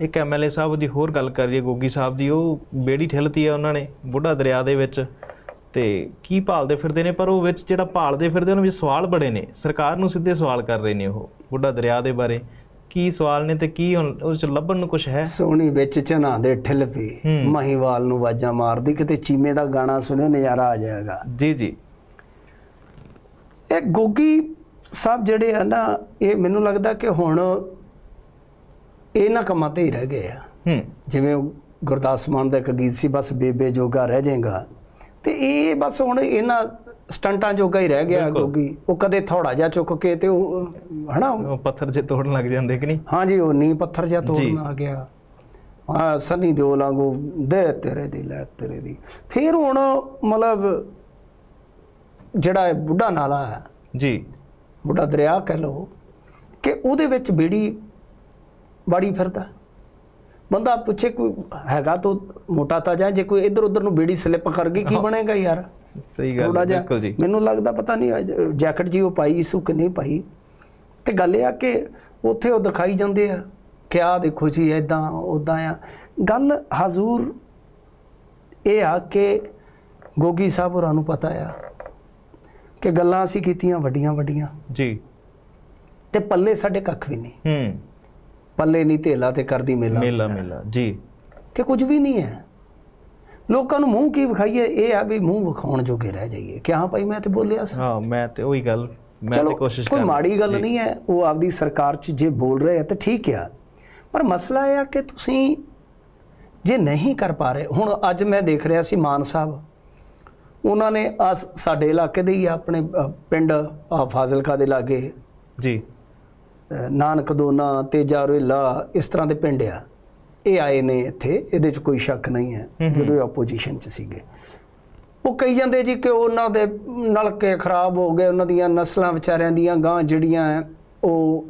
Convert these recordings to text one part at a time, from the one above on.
ਇੱਕ ਐਮਐਲਏ ਸਾਹਿਬ ਦੀ ਹੋਰ ਗੱਲ ਕਰੀਏ ਗੋਗੀ ਸਾਹਿਬ ਦੀ ਉਹ ਬੇੜੀ ਠਿਲਤੀ ਹੈ ਉਹਨਾਂ ਨੇ ਬੁੱਢਾ ਦਰਿਆ ਦੇ ਵਿੱਚ। ਤੇ ਕੀ ਭਾਲਦੇ ਫਿਰਦੇ ਨੇ ਪਰ ਉਹ ਵਿੱਚ ਜਿਹੜਾ ਭਾਲਦੇ ਫਿਰਦੇ ਉਹਨਾਂ ਵਿੱਚ ਸਵਾਲ ਬੜੇ ਨੇ। ਸਰਕਾਰ ਨੂੰ ਸਿੱਧੇ ਸਵਾਲ ਕਰ ਰਹੇ ਨੇ ਉਹ ਬੁੱਢਾ ਦਰਿਆ ਦੇ ਬਾਰੇ। ਕੀ ਸਵਾਲ ਨੇ ਤੇ ਕੀ ਉਸ ਚ ਲੱਭਣ ਨੂੰ ਕੁਝ ਹੈ? ਸੋਹਣੀ ਵਿੱਚ ਝਨਾ ਦੇ ਠਿਲ ਹੂੰ। ਮਹੀਵਾਲ ਨੂੰ ਵਾਜਾਂ ਮਾਰਦੀ ਕਿਤੇ ਚੀਮੇ ਦਾ ਗਾਣਾ ਸੁਣਿਓ ਨਜ਼ਾਰਾ ਆ ਜਾਏਗਾ। ਜੀ ਜੀ। ਇਹ ਗੋਗੀ ਸਾਹਿਬ ਜਿਹੜੇ ਆ ਨਾ ਇਹ ਮੈਨੂੰ ਲੱਗਦਾ ਕਿ ਹੁਣ ਇਹਨਾਂ ਕੰਮਾਂ ਤੇ ਹੀ ਰਹਿ ਗਏ ਆ। ਹੂੰ। ਜਿਵੇਂ ਗੁਰਦਾਸ ਮਾਨ ਦਾ ਇੱਕ ਗੀਤ ਸੀ ਬਸ ਬੇਬੇ ਜੋਗਾ ਰਹਿ ਜਾਏਗਾ। ਤੇ ਇਹ ਬਸ ਹੁਣ ਇਹਨਾਂ ਸਟੰਟਾਂ ਜੋਗਾ ਹੀ ਰਹਿ ਗਿਆ। ਗੋਗੀ ਉਹ ਕਦੇ ਥੋੜਾ ਜਿਹਾ ਚੁੱਕ ਕੇ ਤੇ ਉਹ ਹਨਾ? ਪੱਥਰ ਜੇ ਤੋੜਨ ਲੱਗ ਜਾਂਦੇ ਕਿ ਨਹੀਂ? ਹਾਂਜੀ ਉਹ ਨੀ ਪੱਥਰ ਜਿਹਾ। ਤੋੜਨ ਆ ਗਿਆ। ਆ ਸਨੀ ਦਿਓਲ ਵਾਂਗੂ ਦੇ ਤੇਰੇ ਦੀ ਲੈ ਤੇਰੇ ਦੀ। ਫਿਰ ਹੁਣ ਮਤਲਬ ਜਿਹੜਾ ਬੁੱਢਾ ਨਾਲਾ ਹੈ ਜੀ। ਬੁੱਢਾ ਦਰਿਆ ਕਹਿ ਲਓ ਕਿ ਉਹਦੇ ਵਿੱਚ ਬੇੜੀ ਵਾੜੀ ਫਿਰਦਾ। ਬੰਦਾ ਪੁੱਛੇ ਕੋਈ ਹੈਗਾ ਤਾਂ ਮੋਟਾ ਤਾਜਾ ਜੇ ਕੋਈ ਇੱਧਰ ਉੱਧਰ ਨੂੰ ਬੇੜੀ ਸਲਿੱਪ ਕਰ ਗਈ ਕੀ ਬਣੇਗਾ ਯਾਰ? ਸਹੀ ਗੱਲ ਬਿਲਕੁਲ ਜੀ। ਮੈਨੂੰ ਲੱਗਦਾ ਪਤਾ ਨਹੀਂ ਜੈਕਟ ਜੀ ਉਹ ਪਾਈ ਸੂ ਕਿ ਨਹੀਂ ਪਾਈ। ਤੇ ਗੱਲ ਇਹ ਆ ਕਿ ਉੱਥੇ ਉਹ ਦਿਖਾਈ ਜਾਂਦੇ ਆ ਕਿ ਆ ਦੇਖੋ ਜੀ ਐਦਾਂ ਉਦਾਂ ਆ। ਗੱਲ ਹਜ਼ੂਰ ਇਹ ਆ ਕਿ ਗੋਗੀ ਸਾਹਿਬ ਹੋਰਾਂ ਨੂੰ ਪਤਾ ਆ ਕਿ ਗੱਲਾਂ ਅਸੀਂ ਕੀਤੀਆਂ ਵੱਡੀਆਂ ਵੱਡੀਆਂ ਜੀ। ਤੇ ਪੱਲੇ ਸਾਡੇ ਕੱਖ ਵੀ ਨਹੀਂ। ਹੂੰ। ਪੱਲੇ ਨਹੀਂ ਧੇਲਾ ਤੇ ਕਰਦੀ ਮੇਲਾ। ਮੇਲਾ ਮੇਲਾ ਜੀ। ਕਿ ਕੁਝ ਵੀ ਨਹੀਂ ਹੈ। ਲੋਕਾਂ ਨੂੰ ਮੂੰਹ ਕੀ ਵਿਖਾਈਏ? ਇਹ ਆ ਵੀ ਮੂੰਹ ਵਿਖਾਉਣ ਜੋਗੇ ਰਹਿ ਜਾਈਏ। ਕਿ ਹਾਂ ਭਾਈ ਮੈਂ ਤੇ ਬੋਲਿਆ ਸੀ। ਹਾਂ ਮੈਂ ਤੇ ਉਹੀ ਗੱਲ ਮੈਂ ਤੇ ਕੋਸ਼ਿਸ਼ ਕੋਈ ਕਰ ਮਾੜੀ ਗੱਲ ਨਹੀਂ ਹੈ। ਉਹ ਆਪਦੀ ਸਰਕਾਰ 'ਚ ਜੇ ਬੋਲ ਰਹੇ ਆ ਤਾਂ ਠੀਕ ਆ। ਪਰ ਮਸਲਾ ਇਹ ਆ ਕਿ ਤੁਸੀਂ ਜੇ ਨਹੀਂ ਕਰ ਪਾ ਰਹੇ ਹੁਣ ਅੱਜ ਮੈਂ ਦੇਖ ਰਿਹਾ ਸੀ ਮਾਨ ਸਾਹਿਬ। ਉਹਨਾਂ ਨੇ ਸਾਡੇ ਇਲਾਕੇ ਦੇ ਹੀ ਆਪਣੇ ਪਿੰਡ ਫਾਜ਼ਿਲਕਾ ਦੇ ਲਾਗੇ। ਜੀ। ਨਾਨਕ ਦੋਨਾ ਤੇਜਾ ਰੋਹਿਲਾ ਇਸ ਤਰ੍ਹਾਂ ਦੇ ਪਿੰਡ ਆ। ਇਹ ਆਏ ਨੇ ਇੱਥੇ ਇਹਦੇ 'ਚ ਕੋਈ ਸ਼ੱਕ ਨਹੀਂ ਹੈ। ਜਦੋਂ ਇਹ ਆਪੋਜੀਸ਼ਨ 'ਚ ਸੀਗੇ। ਉਹ ਕਹੀ ਜਾਂਦੇ ਜੀ ਕਿ ਉਹਨਾਂ ਦੇ ਨਲਕੇ ਖਰਾਬ ਹੋ ਗਏ ਉਹਨਾਂ ਦੀਆਂ ਨਸਲਾਂ ਵਿਚਾਰਿਆਂ ਦੀਆਂ ਗਾਂ ਜਿਹੜੀਆਂ ਉਹ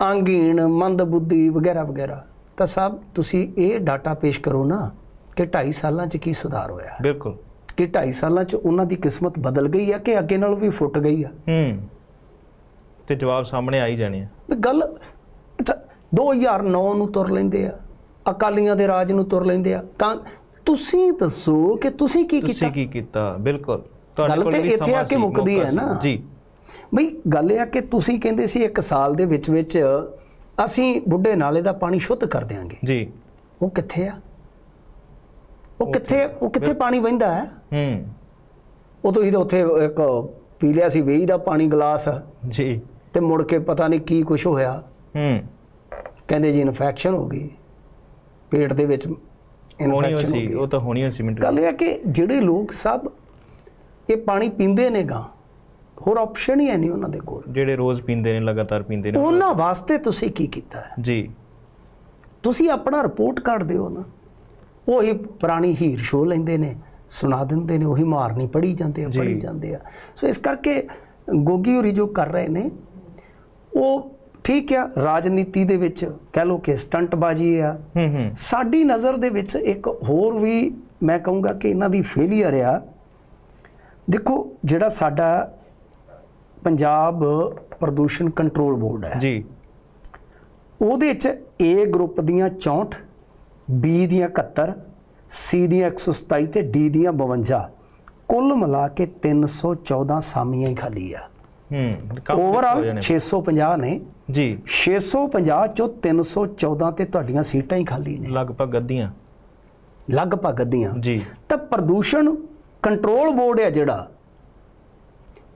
ਅੰਗਹੀਣ ਮੰਦਬੁੱਧੀ ਵਗੈਰਾ ਵਗੈਰਾ। ਤਾਂ ਸਭ ਤੁਸੀਂ ਇਹ ਡਾਟਾ ਪੇਸ਼ ਕਰੋ ਨਾ ਕਿ 2.5 ਸਾਲਾਂ 'ਚ ਕੀ ਸੁਧਾਰ ਹੋਇਆ। ਬਿਲਕੁਲ। ਕਿ 2.5 ਸਾਲਾਂ 'ਚ ਉਹਨਾਂ ਦੀ ਕਿਸਮਤ ਬਦਲ ਗਈ ਹੈ ਕਿ ਅੱਗੇ ਨਾਲੋਂ ਵੀ ਫੁੱਟ ਗਈ ਆ। ਹੂੰ। ਤੇ ਜਵਾਬ ਸਾਹਮਣੇ ਆ ਹੀ ਜਾਣੇ ਆ। ਵੀ ਗੱਲ ਅੱਛਾ 2009 ਨੂੰ ਤੁਰ ਲੈਂਦੇ ਆ ਅਕਾਲੀਆਂ ਦੇ ਰਾਜ ਨੂੰ ਤੁਰ ਲੈਂਦੇ ਆ। ਤਾਂ ਤੁਸੀਂ ਦੱਸੋ ਕਿ ਤੁਸੀਂ ਕੀ ਕੀਤਾ? ਤੁਸੀਂ ਕੀ ਕੀਤਾ? ਬਿਲਕੁਲ। ਗੱਲ ਤੇ ਵੀ ਇੱਥੇ ਆ ਕੇ ਮੁੱਕਦੀ ਮੌਕਾ ਹੈ। ਨਾ। ਜੀ। ਬਈ ਗੱਲ ਇਹ ਆ ਕਿ ਤੁਸੀਂ ਕਹਿੰਦੇ ਸੀ ਇੱਕ ਸਾਲ ਦੇ ਵਿੱਚ ਵਿੱਚ ਅਸੀਂ ਬੁੱਢੇ ਨਾਲੇ ਦਾ ਪਾਣੀ ਸ਼ੁੱਧ ਕਰ ਦਿਆਂਗੇ। ਜੀ। ਉਹ ਕਿੱਥੇ ਆ? ਉਹ ਕਿੱਥੇ ਉਹ ਕਿੱਥੇ ਪਾਣੀ ਵਹਿੰਦਾ ਹੈ? ਹੂੰ। ਉਹ ਤੁਸੀਂ ਤਾਂ ਉੱਥੇ ਇੱਕ ਪੀ ਲਿਆ ਸੀ ਵੇਈ ਦਾ ਪਾਣੀ ਗਲਾਸ। ਜੀ। ਤੇ ਮੁੜ ਕੇ ਪਤਾ ਨਹੀਂ ਕੀ ਕੁਝ ਹੋਇਆ। ਹੂੰ। ਕਹਿੰਦੇ ਜੀ ਇਨਫੈਕਸ਼ਨ ਹੋ ਗਈ। ਪੇਟ ਦੇ ਵਿੱਚ ਹੋਣੀ ਹੋਈ ਸੀ ਉਹ ਤਾਂ ਹੋਣੀ ਹੋਈ ਸੀ ਮਿੰਟ ਗੱਲ ਇਹ ਹੈ ਕਿ ਜਿਹੜੇ ਲੋਕ ਸਭ ਇਹ ਪਾਣੀ ਪੀਂਦੇ ਨੇਗਾ ਹੋਰ ਆਪਸ਼ਨ ਹੀ ਹੈ ਨਹੀਂ ਉਹਨਾਂ ਦੇ ਕੋਲ। ਜਿਹੜੇ ਰੋਜ਼ ਪੀਂਦੇ ਨੇ ਲਗਾਤਾਰ ਪੀਂਦੇ ਨੇ। ਉਹਨਾਂ ਵਾਸਤੇ ਤੁਸੀਂ ਕੀ ਕੀਤਾ ਹੈ? ਜੀ। ਤੁਸੀਂ ਆਪਣਾ ਰਿਪੋਰਟ ਕਾਰਡ ਦਿਓ ਨਾ। ਉਹੀ ਪੁਰਾਣੀ ਹੀਰ ਸ਼ੋ ਲੈਂਦੇ ਨੇ। ਸੁਣਾ ਦਿੰਦੇ ਨੇ ਉਹੀ ਮਾਰਨੀ ਪੜੀ ਜਾਂਦੇ ਆ। ਪੜੀ ਜਾਂਦੇ ਆ। ਸੋ ਇਸ ਕਰਕੇ ਗੋਗੀ ਹੋਰੀ ਜੋ ਕਰ ਰਹੇ ਨੇ ਉਹ ਠੀਕ ਆ ਰਾਜਨੀਤੀ ਦੇ ਵਿੱਚ ਕਹਿ ਲੋ ਕਿ ਸਟੰਟਬਾਜ਼ੀ ਆ। ਹੂੰ ਹੂੰ। ਸਾਡੀ ਨਜ਼ਰ ਦੇ ਵਿੱਚ ਇੱਕ ਹੋਰ ਵੀ ਮੈਂ ਕਹੂੰਗਾ ਕਿ ਇਹਨਾਂ ਦੀ ਫੇਲਿਅਰ ਆ। ਦੇਖੋ ਜਿਹੜਾ ਸਾਡਾ ਪੰਜਾਬ ਪ੍ਰਦੂਸ਼ਣ ਕੰਟਰੋਲ ਬੋਰਡ ਹੈ। ਜੀ। ਉਹਦੇ ਚ A ਗਰੁੱਪ ਦੀਆਂ 64 B ਦੀਆਂ 71 C ਦੀਆਂ 127 ਤੇ D ਦੀਆਂ 52 ਕੁੱਲ ਮਿਲਾ ਕੇ 314 ਸਾਮੀਆਂ ਹੀ ਖਾਲੀ ਆ। ਹੂੰ ਓਵਰਆਲ ਜਾਣੇ। 650 ਨੇ। ਜੀ। 650 ਚੋਂ 314 ਤੇ ਤੁਹਾਡੀਆਂ ਸੀਟਾਂ ਹੀ ਖਾਲੀ ਨੇ। ਲਗਭਗ ਅੱਧੀਆਂ। ਲਗਭਗ ਅੱਧੀਆਂ। ਜੀ। ਤਾਂ ਪ੍ਰਦੂਸ਼ਣ ਕੰਟਰੋਲ ਬੋਰਡ ਹੈ ਜਿਹੜਾ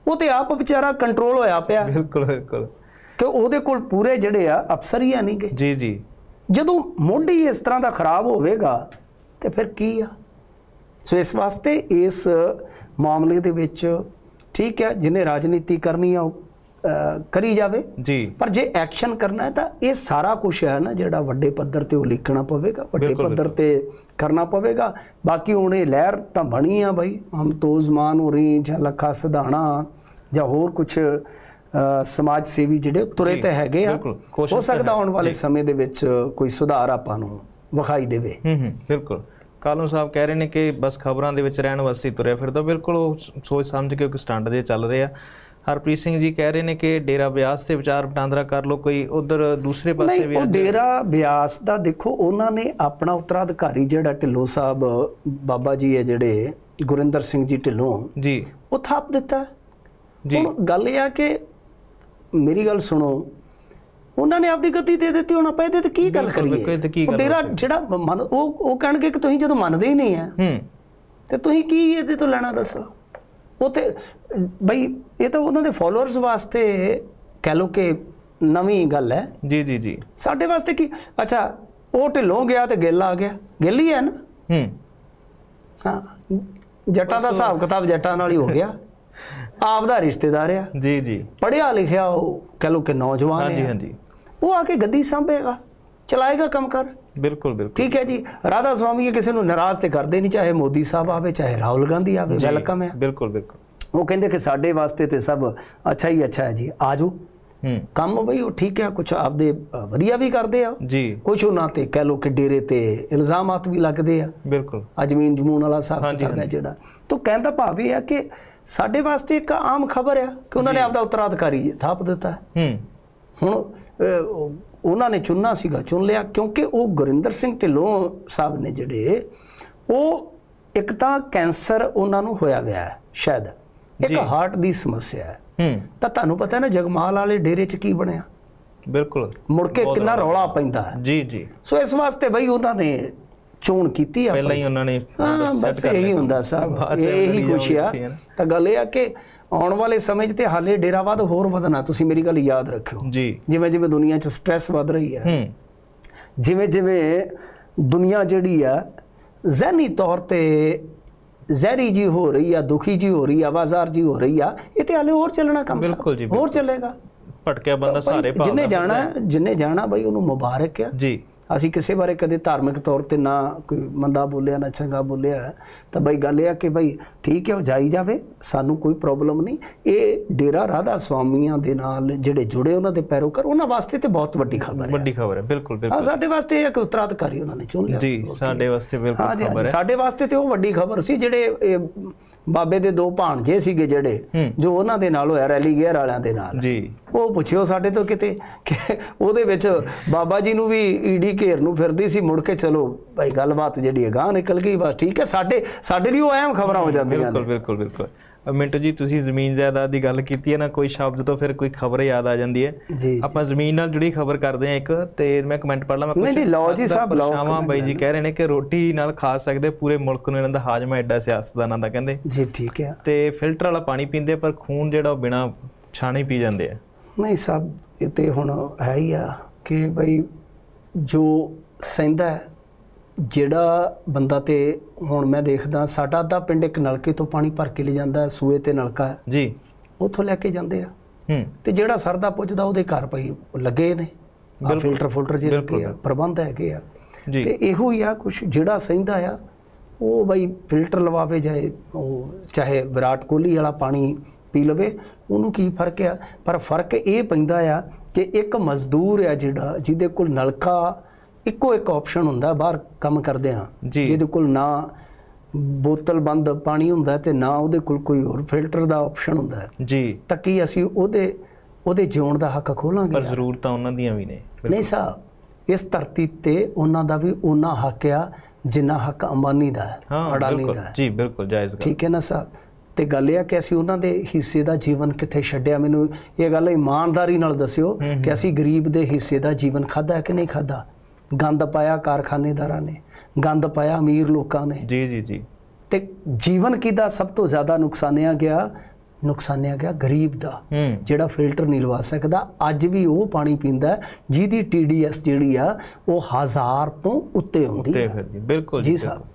ਉਹ ਤੇ ਆਪ ਵਿਚਾਰਾ ਕੰਟਰੋਲ ਹੋਇਆ ਪਿਆ। ਬਿਲਕੁਲ ਬਿਲਕੁਲ। ਕਿ ਉਹਦੇ ਕੋਲ ਪੂਰੇ ਜਿਹੜੇ ਆ ਅਫਸਰ ਹੀ ਆ ਨਹੀਂਗੇ ਜੀ ਜੀ। ਜਦੋਂ ਮੋਢੀ ਇਸ ਤਰ੍ਹਾਂ ਦਾ ਖਰਾਬ ਹੋਵੇਗਾ ਤੇ ਫਿਰ ਕੀ ਆ? ਸੋ ਇਸ ਵਾਸਤੇ ਇਸ ਮਾਮਲੇ ਦੇ ਵਿੱਚ ਠੀਕ ਹੈ ਜਿਹਨੇ ਰਾਜਨੀਤੀ ਕਰਨੀ ਆ ਉਹ ਕਰੀ ਜਾਵੇ। ਜੀ। ਪਰ ਜੇ ਐਕਸ਼ਨ ਕਰਨਾ ਹੈ ਤਾਂ ਇਹ ਸਾਰਾ ਕੁਝ ਹੈ ਨਾ ਜਿਹੜਾ ਵੱਡੇ ਪੱਧਰ ਤੇ ਉਹ ਲਿਖਣਾ ਪਵੇਗਾ ਵੱਡੇ ਪੱਧਰ ਤੇ ਕਰਨਾ ਪਵੇਗਾ। ਬਾਕੀ ਹੁਣ ਇਹ ਲਹਿਰ ਤਾਂ ਬਣੀ ਆ ਬਾਈ ਹਮ ਤੋਜ਼ਮਾਨ ਹੋ ਰਹੀ ਜਾਂ ਲੱਖਾ ਸਿਧਾਣਾ ਜਾਂ ਹੋਰ ਕੁਝ ਸਮਾਜ ਸੇਵੀ ਜਿਹੜੇ ਤੁਰੇ ਤੇ ਹੈਗੇ ਆ। ਹੋ ਸਕਦਾ ਆਉਣ ਵਾਲੇ। ਸਮੇਂ ਦੇ ਵਿੱਚ ਕੋਈ ਸੁਧਾਰ ਆਪਾਂ ਨੂੰ ਵਿਖਾਈ ਦੇਵੇ। ਹੂੰ ਹੂੰ ਬਿਲਕੁਲ। ਕਾਲੂ ਸਾਹਿਬ ਕਹਿ ਰਹੇ ਨੇ ਕਿ ਬਸ ਖਬਰਾਂ ਦੇ ਵਿੱਚ ਰਹਿਣ ਵਾਸਤੇ ਤੁਰਿਆ ਫਿਰਦਾ। ਬਿਲਕੁਲ ਉਹ ਸੋਚ ਸਮਝ ਕੇ ਇੱਕ ਸਟੰਟ ਦੇ ਚੱਲ ਰਹੇ ਆ। ਹਰਪ੍ਰੀਤ ਸਿੰਘ ਜੀ ਕਹਿ ਰਹੇ ਨੇ ਕਿ ਡੇਰਾ ਬਿਆਸ ਤੇ ਵਿਚਾਰ ਵਟਾਂਦਰਾ ਕਰ ਲਓ ਕੋਈ ਉਧਰ ਦੂਸਰੇ ਪਾਸੇ ਨਹੀਂ ਵੀ ਉਹ ਡੇਰਾ ਬਿਆਸ ਦਾ ਦੇਖੋ ਉਹਨਾਂ ਨੇ ਆਪਣਾ ਉਤਰਾਧਿਕਾਰੀ ਜਿਹੜਾ ਢਿੱਲੋਂ ਸਾਹਿਬ ਬਾਬਾ ਜੀ ਹੈ ਜਿਹੜੇ ਗੁਰਿੰਦਰ ਸਿੰਘ ਜੀ ਢਿੱਲੋਂ ਜੀ। ਉਹ ਥਾਪ ਦਿੱਤਾ। ਜੀ। ਹੁਣ ਗੱਲ ਇਹ ਆ ਕਿ ਮੇਰੀ ਗੱਲ ਸੁਣੋ ਉਹਨਾਂ ਨੇ ਆਪਦੀ ਗੱਦੀ ਦੇ ਦਿੱਤੀ ਹੁਣ ਆਪਾਂ ਇਹਦੇ ਤੇ ਕੀ ਗੱਲ ਕਰੀਏ? ਡੇਰਾ ਹੋ ਜਿਹੜਾ ਮੰਨ ਉਹ ਉਹ ਕਹਿਣਗੇ ਕਿ ਤੁਸੀਂ ਜਦੋਂ ਮੰਨਦੇ ਹੀ ਨਹੀਂ ਆ ਹੂੰ। ਤੇ ਤੁਸੀਂ ਕੀ ਇਹਦੇ ਤੋਂ ਲੈਣਾ ਦੱਸੋ? ਉਥੇ ਬਈ ਇਹ ਤਾਂ ਉਹਨਾਂ ਦੇ ਫਾਲੋਅਰਸ ਵਾਸਤੇ ਕਹਿ ਲਓ ਕਿ ਨਵੀਂ ਗੱਲ ਹੈ। ਜੀ ਜੀ ਜੀ। ਸਾਡੇ ਵਾਸਤੇ ਕੀ? ਅੱਛਾ ਉਹ ਢਿੱਲੋਂ ਗਿਆ ਤੇ ਗਿੱਲ ਆ ਗਿਆ। ਗਿੱਲ ਹੀ ਹੈ ਨਾ? ਹੂੰ। ਹਾਂ। ਜੱਟਾਂ ਦਾ ਹਿਸਾਬ ਕਿਤਾਬ ਜੱਟਾਂ ਨਾਲ ਹੀ ਹੋ ਗਿਆ। ਆਪ ਦਾ ਰਿਸ਼ਤੇਦਾਰ ਆ। ਜੀ ਜੀ। ਪੜਿਆ ਲਿਖਿਆ ਉਹ ਕਹਿ ਲਓ ਕਿ ਨੌਜਵਾਨ ਹਾਂਜੀ ਹੈ ਹਾਂਜੀ। ਉਹ ਆ ਕੇ ਗੱਦੀ ਸੰਭੇਗਾ ਚਲਾਏਗਾ ਕੰਮ ਕਰ। ਬਿਲਕੁਲ ਬਿਲਕੁਲ। ਠੀਕ ਹੈ ਜੀ। ਰਾਧਾ ਸਵਾਮੀ ਕਿਸੇ ਨੂੰ ਨਾਰਾਜ਼ ਤੇ ਕਰਦੇ ਨਹੀਂ ਚਾਹੇ ਮੋਦੀ ਸਾਹਿਬ ਆਵੇ ਚਾਹੇ ਰਾਹੁਲ ਗਾਂਧੀ ਆਵੇ ਵੈਲਕਮ ਹੈ। ਬਿਲਕੁਲ ਬਿਲਕੁਲ। ਉਹ ਕਹਿੰਦੇ ਕਿ ਸਾਡੇ ਵਾਸਤੇ ਤੇ ਸਭ ਅੱਛਾ ਹੀ ਅੱਛਾ ਹੈ ਜੀ ਆਜੋ। ਕੰਮ ਬਈ ਉਹ ਠੀਕ ਹੈ ਕੁਝ ਆਪਦੇ ਵਧੀਆ ਵੀ ਕਰਦੇ ਆ। ਜੀ। ਕੁਝ ਉਹਨਾਂ ਤੇ ਕਹਿ ਲੋ ਕਿ ਡੇਰੇ ਤੇ ਇਲਜ਼ਾਮਾਤ ਵੀ ਲੱਗਦੇ ਆ। ਬਿਲਕੁਲ। ਆ ਜ਼ਮੀਨ ਜਮੂਨ ਵਾਲਾ ਸਾਫ਼ ਹਾਂਜੀ। ਜਿਹੜਾ। ਤੋਂ ਕਹਿੰਦਾ ਭਾਵ ਇਹ ਆ ਕਿ ਸਾਡੇ ਵਾਸਤੇ ਇੱਕ ਆਮ ਖਬਰ ਆ ਕਿ ਉਹਨਾਂ ਨੇ ਆਪਦਾ ਉਤਰਾਧਿਕਾਰੀ ਥਾਪ ਦਿੱਤਾ। ਹੂੰ। ਹੁਣ ਉਹਨਾਂ ਨੇ ਚੁਣਨਾ ਸੀਗਾ ਚੁਣ ਲਿਆ ਕਿਉਂਕਿ ਉਹ ਗੁਰਿੰਦਰ ਸਿੰਘ ਢਿੱਲੋਂ ਸਾਹਿਬ ਨੇ ਜਿਹੜੇ ਉਹ ਇੱਕ ਤਾਂ ਕੈਂਸਰ ਉਹਨਾਂ ਨੂੰ ਹੋਇਆ ਹੋਇਆ ਹੈ ਸ਼ਾਇਦ। ਇੱਕ। ਹਾਰਟ ਦੀ ਸਮੱਸਿਆ ਹੈ। ਹੂੰ। ਤਾਂ ਤੁਹਾਨੂੰ ਪਤਾ ਹੈ ਨਾ ਜਗਮਾਲ ਵਾਲੇ ਡੇਰੇ 'ਚ ਕੀ ਬਣਿਆ? ਬਿਲਕੁਲ। ਮੁੜ ਕੇ ਕਿੰਨਾ ਰੌਲਾ ਪੈਂਦਾ ਹੈ। ਜੀ ਜੀ। ਸੋ ਇਸ ਵਾਸਤੇ ਬਈ ਉਹਨਾਂ ਨੇ ਚੋਣ ਕੀਤੀ ਆ ਪਹਿਲਾਂ ਹੀ ਉਹਨਾਂ ਨੇ ਹਾਂ ਬਸ ਕਰ ਇਹੀ ਲਿਆ। ਹੁੰਦਾ ਸਾਹਿਬ ਇਹੀ ਕੁਛ ਆ। ਤਾਂ ਗੱਲ ਇਹ ਆ ਕਿ ਆਉਣ ਵਾਲੇ ਸਮੇਂ 'ਚ ਤੇ ਹਾਲੇ ਡੇਰਾਵਾਦ ਹੋਰ ਵਧਣਾ ਤੁਸੀਂ ਮੇਰੀ ਗੱਲ ਯਾਦ ਰੱਖਿਓ। ਜੀ। ਜਿਵੇਂ ਜਿਵੇਂ ਦੁਨੀਆ 'ਚ ਸਟ੍ਰੈਸ ਵੱਧ ਰਹੀ ਹੈ ਹੂੰ। ਜਿਵੇਂ ਜਿਵੇਂ ਦੁਨੀਆ ਜਿਹੜੀ ਆ ਜ਼ਹਿਨੀ ਤੌਰ ਤੇ ਜ਼ਹਿਰੀ ਜੀ ਹੋ ਰਹੀ ਆ ਦੁਖੀ ਜੀ ਹੋ ਰਹੀ ਆ ਬਾਜ਼ਾਰ ਜੀ ਹੋ ਰਹੀ ਆ ਇਹ ਤੇ ਹਾਲੇ ਹੋਰ ਚੱਲਣਾ ਕੰਮ। ਬਿਲਕੁਲ ਜੀ, ਹੋਰ ਚੱਲੇਗਾ। ਭਟਕਿਆ ਬੰਦਾ ਸਾਰੇ ਭਾਵ ਜਿੰਨੇ ਜਾਣਾ ਜਿੰਨੇ ਜਾਣਾ ਬਈ ਉਹਨੂੰ ਮੁਬਾਰਕ ਆ। ਜੀ। ਅਸੀਂ ਕਿਸੇ ਬਾਰੇ ਕਦੇ ਧਾਰਮਿਕ ਤੌਰ ਤੇ ਨਾ ਕੋਈ ਮੰਦਾ ਬੋਲਿਆ ਨਾ ਚੰਗਾ ਬੋਲਿਆ। ਤਾਂ ਬਈ ਗੱਲ ਇਹ ਆ ਕਿ ਬਈ ਠੀਕ ਹੈ ਉਹ ਜਾਈ ਜਾਵੇ ਸਾਨੂੰ ਕੋਈ ਪ੍ਰੋਬਲਮ ਨਹੀਂ। ਇਹ ਡੇਰਾ ਰਾਧਾ ਸਵਾਮੀਆਂ ਦੇ ਨਾਲ ਜਿਹੜੇ ਜੁੜੇ ਉਹਨਾਂ ਦੇ ਪੈਰੋਕਾਰ ਉਹਨਾਂ ਵਾਸਤੇ ਤੇ ਬਹੁਤ ਵੱਡੀ ਖਬਰ ਹੈ। ਵੱਡੀ ਖਬਰ ਹੈ ਬਿਲਕੁਲ ਬਿਲਕੁਲ। ਸਾਡੇ ਵਾਸਤੇ ਇਹ ਕਿ ਉਤਰਾਧਿਕਾਰੀ ਉਹਨਾਂ ਨੇ ਚੁਣ ਲਿਆ। ਜੀ ਸਾਡੇ ਵਾਸਤੇ ਬਿਲਕੁਲ ਖਬਰ ਹੈ। ਸਾਡੇ ਵਾਸਤੇ ਤੇ ਉਹ ਵੱਡੀ ਖਬਰ ਸੀ ਜਿਹੜੇ ਬਾਬੇ ਦੇ ਦੋ ਭਾਣਜੇ ਸੀਗੇ ਜਿਹੜੇ। ਜੋ ਉਹਨਾਂ ਦੇ ਨਾਲ ਹੋਇਆ ਰੈਲੀ ਗੇਅਰ ਵਾਲਿਆਂ ਦੇ ਨਾਲ। ਜੀ। ਉਹ ਪੁੱਛਿਓ ਸਾਡੇ ਤੋਂ ਕਿਤੇ ਕਿ ਉਹਦੇ ਵਿੱਚ ਬਾਬਾ ਜੀ ਨੂੰ ਵੀ ਈਡੀ ਘੇਰ ਨੂੰ ਫਿਰਦੀ ਸੀ ਮੁੜ ਕੇ ਚਲੋ ਭਾਈ ਗੱਲਬਾਤ ਜਿਹੜੀ ਹੈ ਗਾਂ ਨਿਕਲ ਗਈ ਬਸ ਠੀਕ ਹੈ ਸਾਡੇ ਸਾਡੇ ਲਈ ਉਹ ਅਹਿਮ ਖਬਰਾਂ ਹੋ ਜਾਂਦੀਆਂ ਬਿਲਕੁਲ ਬਿਲਕੁਲ ਬਿਲਕੁਲ। ਮਿੰਟੂ ਜੀ ਤੁਸੀਂ ਜ਼ਮੀਨ ਜਾਇਦਾਦ ਦੀ ਗੱਲ ਕੀਤੀ ਹੈ ਨਾ ਕੋਈ ਸ਼ਬਦ ਤੋਂ ਫਿਰ ਕੋਈ ਖਬਰ ਯਾਦ ਆ ਜਾਂਦੀ ਹੈ। ਆਪਾਂ ਜ਼ਮੀਨ ਨਾਲ ਜੁੜੀ ਖਬਰ ਕਰਦੇ ਹਾਂ ਇੱਕ ਤੇ ਮੈਂ ਕਮੈਂਟ ਪੜ੍ਹ ਲਾਂ ਮੈਂ ਨਹੀਂ, ਨਹੀਂ, ਲਓ ਜੀ ਸਾਹਿਬ, ਲਓ ਸ਼ਾਮਾ ਬਾਈ ਜੀ ਕਹਿ ਰਹੇ ਨੇ ਕਿ ਰੋਟੀ ਨਾਲ ਖਾ ਸਕਦੇ ਪੂਰੇ ਮੁਲਕ ਨੂੰ ਇਹਨਾਂ ਦਾ ਹਾਜ਼ਮਾ ਐਡਾ ਸਿਆਸਤਦਾਨਾਂ ਦਾ ਕਹਿੰਦੇ। ਜੀ ਠੀਕ ਹੈ। ਤੇ ਫਿਲਟਰ ਵਾਲਾ ਪਾਣੀ ਪੀਂਦੇ ਪਰ ਖੂਨ ਜਿਹੜਾ ਉਹ ਬਿਨਾ ਛਾਣੇ ਪੀ ਜਾਂਦੇ ਆ। ਨਹੀਂ ਸਭ ਇਹ ਤੇ ਹੁਣ ਹੈ ਹੀ ਆ ਕਿ ਭਾਈ ਜੋ ਸਹਿੰਦਾ ਜਿਹੜਾ ਬੰਦਾ ਤੇ ਹੁਣ ਮੈਂ ਦੇਖਦਾ ਸਾਡਾ ਅੱਧਾ ਪਿੰਡ ਇੱਕ ਨਲਕੇ ਤੋਂ ਪਾਣੀ ਭਰ ਕੇ ਲੈ ਜਾਂਦਾ ਸੂਏ ਤੇ ਨਲਕਾ ਹੈ, ਜੀ। ਉੱਥੋਂ ਲੈ ਕੇ ਜਾਂਦੇ ਆ। ਹੂੰ। ਤੇ ਜਿਹੜਾ ਸਰਦਾ ਪੁੱਜਦਾ ਉਹਦੇ ਘਰ ਉਹ ਲੱਗੇ ਨੇ। ਫਿਲਟਰ ਫਿਲਟਰ ਜੇ ਲੱਗੇ ਆ ਪ੍ਰਬੰਧ ਹੈਗੇ ਆ। ਜੀ। ਤੇ ਇਹੋ ਹੀ ਆ ਕੁਝ ਜਿਹੜਾ ਸਹਿੰਦਾ ਆ ਉਹ ਬਈ ਫਿਲਟਰ ਲਵਾਵੇ ਜਾਏ ਉਹ ਚਾਹੇ ਵਿਰਾਟ ਕੋਹਲੀ ਵਾਲਾ ਪਾਣੀ ਪੀ ਲਵੇ ਉਹਨੂੰ ਕੀ ਫ਼ਰਕ ਆ? ਪਰ ਫ਼ਰਕ ਇਹ ਪੈਂਦਾ ਆ ਕਿ ਇੱਕ ਮਜ਼ਦੂਰ ਆ ਜਿਹੜਾ ਜਿਹਦੇ ਕੋਲ ਨਲਕਾ ਇੱਕੋ ਇੱਕ ਆਪਸ਼ਨ ਹੁੰਦਾ ਬਾਹਰ ਕੰਮ ਕਰਦੇ ਆ। ਜਿਹਦੇ ਕੋਲ ਨਾ ਬੋਤਲ ਬੰਦ ਪਾਣੀ ਹੁੰਦਾ ਤੇ ਨਾ ਉਹਦੇ ਕੋਲ ਕੋਈ ਹੋਰ ਫਿਲਟਰ ਦਾ ਆਪਸ਼ਨ ਹੁੰਦਾ। ਜੀ। ਤਾਂ ਕੀ ਅਸੀਂ ਉਹਦੇ ਉਹਦੇ ਜਿਉਣ ਦਾ ਹੱਕ ਖੋਲਾਂਗੇ ਪਰ ਜ਼ਰੂਰਤਾਂ ਉਹਨਾਂ ਦੀਆਂ ਵੀ ਨੇ ਨਹੀਂ ਸਾਹਿਬ ਇਸ ਧਰਤੀ ਤੇ ਉਹਨਾਂ ਦਾ ਵੀ ਉਹਨਾਂ ਹੱਕ ਆ ਜਿੰਨਾ ਹੱਕ ਅੰਬਾਨੀ ਦਾ ਹੈ ਅਡਾਨੀ ਦਾ। ਜੀ ਬਿਲਕੁਲ ਜਾਇਜ਼ ਗੱਲ। ਠੀਕ ਹੈ ਨਾ ਸਾਹਿਬ ਤੇ ਗੱਲ ਇਹ ਆ ਕਿ ਅਸੀਂ ਉਹਨਾਂ ਦੇ ਹਿੱਸੇ ਦਾ ਜੀਵਨ ਕਿੱਥੇ ਛੱਡਿਆ? ਮੈਨੂੰ ਇਹ ਗੱਲ ਇਮਾਨਦਾਰੀ ਨਾਲ ਦੱਸਿਓ ਕਿ ਅਸੀਂ ਗਰੀਬ ਦੇ ਹਿੱਸੇ ਦਾ ਜੀਵਨ ਖਾਦਾ ਕਿ ਨਹੀਂ ਖਾਦਾ ਗੰਦ ਪਾਇਆ ਕਾਰਖਾਨੇਦਾਰਾਂ ਨੇ ਗੰਦ ਪਾਇਆ ਅਮੀਰ ਲੋਕਾਂ ਨੇ। ਜੀ ਜੀ ਜੀ। ਤੇ ਜੀਵਨ ਕਿਦਾ ਸਭ ਤੋਂ ਜ਼ਿਆਦਾ ਨੁਕਸਾਨਿਆ ਗਿਆ? ਨੁਕਸਾਨਿਆ ਗਿਆ ਗਰੀਬ ਦਾ ਜਿਹੜਾ ਫਿਲਟਰ ਨਹੀਂ ਲਵਾ ਸਕਦਾ। ਅੱਜ ਵੀ ਉਹ ਪਾਣੀ ਪੀਂਦਾ ਜਿਹਦੀ TDS ਜਿਹੜੀ ਆ ਉਹ ਹਜ਼ਾਰ ਤੋਂ ਉੱਤੇ ਹੁੰਦੀ ਹੈ ਫਿਰ ਜੀ ਬਿਲਕੁਲ ਜੀ ਸਾਹਿਬ।